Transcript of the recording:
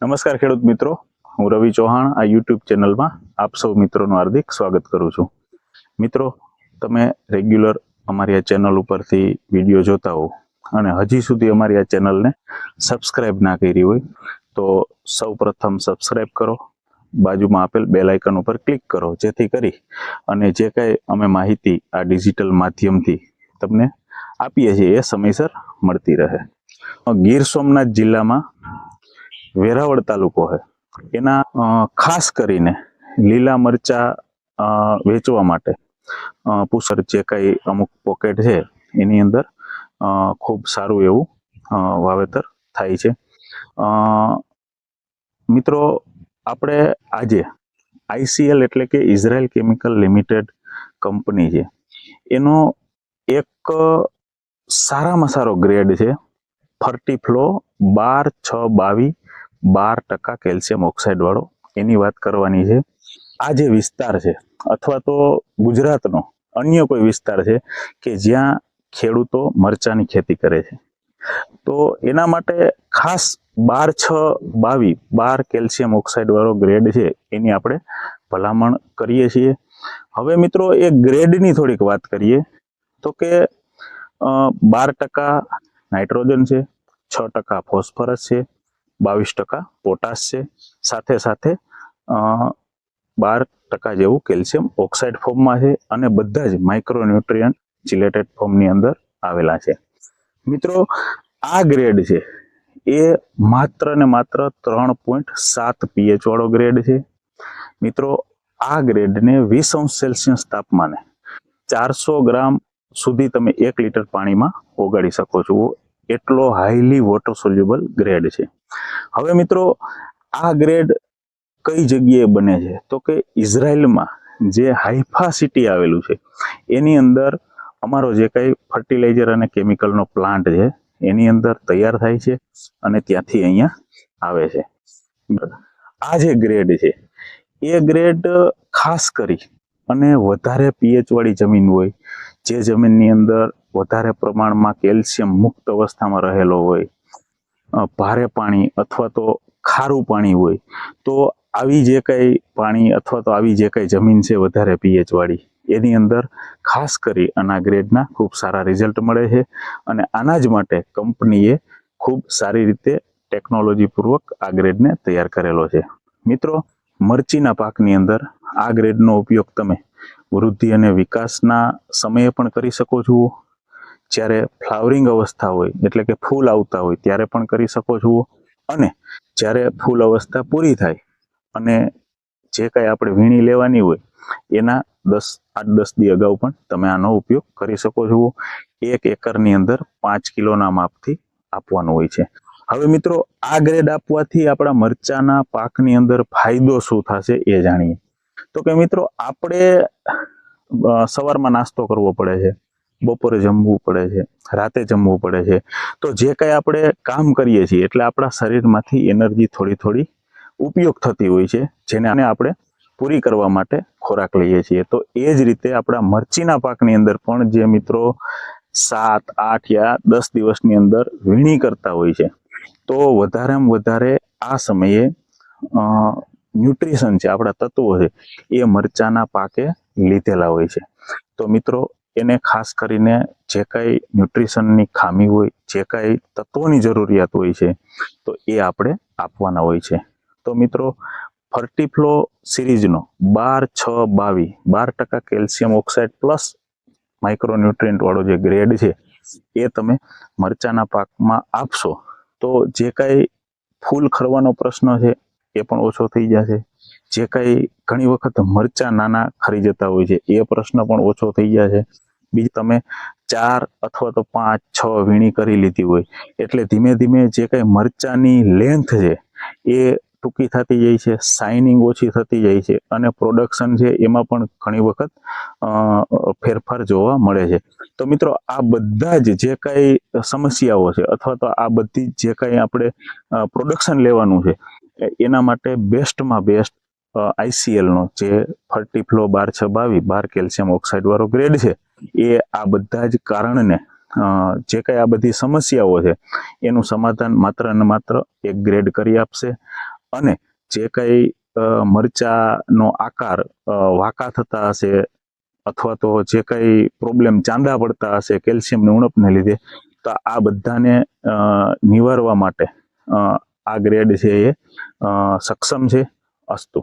નમસ્કાર ખેડૂત મિત્રો. હું રવિ ચૌહાણ, આ યુટ્યુબ ચેનલમાં આપ સૌ મિત્રોનું હાર્દિક સ્વાગત કરું છું. મિત્રો, તમે રેગ્યુલર અમારી આ ચેનલ ઉપરથી વીડિયો જોતા હો અને હજી સુધી અમારી આ ચેનલને સબસ્ક્રાઇબ ના કરી હોય, તો સૌ પ્રથમ સબસ્ક્રાઇબ કરો. બાજુમાં આપેલ બેલ આઇકન ઉપર ક્લિક કરો, જેથી કરી અને જે કાંઈ અમે માહિતી આ ડિજિટલ માધ્યમથી તમને આપીએ છીએ એ સમયસર મળતી રહે. ગીર સોમનાથ જિલ્લામાં વેરાવળ તાલુકો છે એના ખાસ કરીને લીલા મરચા વેચવા માટે પુસર જે કાંઈ અમુક પોકેટ છે, એની અંદર ખૂબ સારું એવું વાવેતર થાય છે. મિત્રો, આપણે આજે આઈસીએલ એટલે કે ઇઝરાયલ કેમિકલ લિમિટેડ કંપની છે, એનો એક સારામાં સારો ગ્રેડ છે, ફર્ટીફ્લો બાર છ બાવીસ બાર ટકા કેલ્શિયમ ઓક્સાઇડ વાળો એની વાત કરવાની છે. આ જે વિસ્તાર છે, અથવા તો ગુજરાતનો અન્ય કોઈ વિસ્તાર છે કે જ્યાં ખેડૂતો મરચાની ખેતી કરે છે. તો એના માટે ખાસ બાર છ બાવીસ બાર કેલ્શિયમ ઓક્સાઇડ વાળો ગ્રેડ છે એની આપણે ભલામણ કરીએ છીએ. હવે મિત્રો, એ ગ્રેડની થોડીક વાત કરીએ. તો કે બાર ટકા નાઇટ્રોજન છે, છ ટકા ફોસ્ફરસ છે બાવીસ ટકા પોટાશ છે. સાથે સાથે બાર ટકા જેવું કેલ્શિયમ ઓક્સાઇડ ફોર્મમાં છે અને બધા જ માઇક્રોન્યુટ્રિયન ચિલેટેડ ફોર્મની અંદર આવેલા છે. મિત્રો, આ ગ્રેડ છે. એ માત્ર ને માત્ર ત્રણ પોઈન્ટ સાત પીએચ વાળો ગ્રેડ છે. મિત્રો, આ ગ્રેડને વીસ અંશ સેલ્સિયસ તાપમાને ચારસો ગ્રામ સુધી તમે એક લીટર પાણીમાં ઓગાળી શકો છો. એટલો હાઈલી વોટર સોલ્યુબલ ગ્રેડ છે. હવે મિત્રો, આ ગ્રેડ કઈ જગ્યાએ બને છે? તો કે ઇઝરાયલમાં જે હાઈફા સિટી આવેલું છે, એની અંદર અમારો જે કંઈ ફર્ટિલાઇઝર અને કેમિકલનો પ્લાન્ટ છે, એની અંદર તૈયાર થાય છે અને ત્યાંથી અહીંયા આવે છે. આ જે ગ્રેડ છે, એ ગ્રેડ ખાસ કરી અને વધારે પીએચ વાળી જમીન હોય, જે જમીનની અંદર વધારે પ્રમાણમાં કેલ્શિયમ મુક્ત અવસ્થામાં રહેલો હોય ભારે પાણી અથવા તો ખારું પાણી હોય, તો આવી જે કંઈ પાણી અથવા તો આવી જે કંઈ જમીન છે વધારે પીએચવાળી એની અંદર ખાસ કરી આના ગ્રેડના ખૂબ સારા રિઝલ્ટ મળે છે અને આના જ માટે કંપનીએ ખૂબ સારી રીતે ટેકનોલોજીપૂર્વક આ ગ્રેડને તૈયાર કરેલો છે. મિત્રો, મરચીના પાકની અંદર આ ગ્રેડનો ઉપયોગ તમે વૃદ્ધિ અને વિકાસના સમયે પણ કરી શકો છો. જ્યારે ફ્લાવરિંગ અવસ્થા હોય, એટલે કે ફૂલ આવતા હોય, ત્યારે પણ કરી શકો છો. અને જ્યારે ફૂલ અવસ્થા પૂરી થાય અને જે કાંઈ આપણે વીણી લેવાની હોય, એના દસ, આઠ, દસ દી અગાઉ પણ તમે આનો ઉપયોગ કરી શકો છો. એક એકરની અંદર પાંચ કિલોના માપથી આપવાનું હોય છે. હવે મિત્રો, આ ગ્રેડ આપવાથી આપણા મરચાના પાકની અંદર ફાયદો શું થશે એ જાણીએ. તો કે મિત્રો, આપણે સવારમાં નાસ્તો કરવો પડે છે. બપોરે જમવું પડે છે, રાતે જમવું પડે છે. તો જે કાંઈ આપણે કામ કરીએ છીએ, એટલે આપણા શરીરમાંથી એનર્જી થોડી થોડી ઉપયોગ થતી હોય છે, જેને આપણે પૂરી કરવા માટે ખોરાક લઈએ છીએ. તો એ જ રીતે આપણા મરચીના પાકની અંદર પણ જે મિત્રો સાત, આઠ યા દસ દિવસની અંદર વીણી કરતા હોય છે. તો વધારેમાં વધારે આ સમયે ન્યુટ્રિશન છે, આપણા તત્વો છે, એ મરચાના પાકે લીધેલા હોય છે. તો મિત્રો એને ખાસ કરીને જે કાંઈ ન્યુટ્રિશનની ખામી હોય, જે કાંઈ તત્વોની જરૂરિયાત હોય છે, તો એ આપણે આપવાના હોય છે. તો મિત્રો, ફર્ટીફ્લો સિરીઝનો બાર છ બાવીસ બાર ટકા કેલ્શિયમ ઓક્સાઇડ પ્લસ માઇક્રોન્યુટ્રિયન્ટવાળો જે ગ્રેડ છે, એ તમે મરચાના પાકમાં આપશો, તો જે કાંઈ ફૂલ ખરવાનો પ્રશ્ન છે, એ પણ ઓછો થઈ જશે. જે કાંઈ ઘણી વખત મરચા નાના ખરી જતા હોય છે, એ પ્રશ્ન પણ ઓછો થઈ જશે. બીજું તમે ચાર અથવા તો પાંચ, છ વીણી કરી લીધી હોય. એટલે ધીમે ધીમે જે કાંઈ મરચાની લેન્થ છે, એ ટૂંકી થતી જાય છે શાઇનિંગ ઓછી થતી જાય છે અને પ્રોડક્શન છે એમાં પણ ઘણી વખત ફેરફાર જોવા મળે છે. તો મિત્રો, આ બધા જ જે કાંઈ સમસ્યાઓ છે અથવા તો આ બધી જે કાંઈ આપણે પ્રોડક્શન લેવાનું છે, એના માટે બેસ્ટમાં બેસ્ટ આઈસીએલનો જે ફર્ટીફ્લો બાર છ બાવીસ બાર કેલ્શિયમ ઓક્સાઇડ વાળો ગ્રેડ છે, એ આ બધા જ કારણને જે કંઈ આ બધી સમસ્યાઓ છે, એનું સમાધાન માત્ર ને માત્ર એક ગ્રેડ કરી આપશે અને જે કંઈ મરચાનો આકાર વાંકા થતા હશે અથવા તો જે કંઈ પ્રોબ્લેમ ચાંદા પડતા હશે, કેલ્શિયમની ઉણપને લીધે, તો આ બધાને નિવારવા માટે આ ગ્રેડ છે એ સક્ષમ છે, અસ્તુ.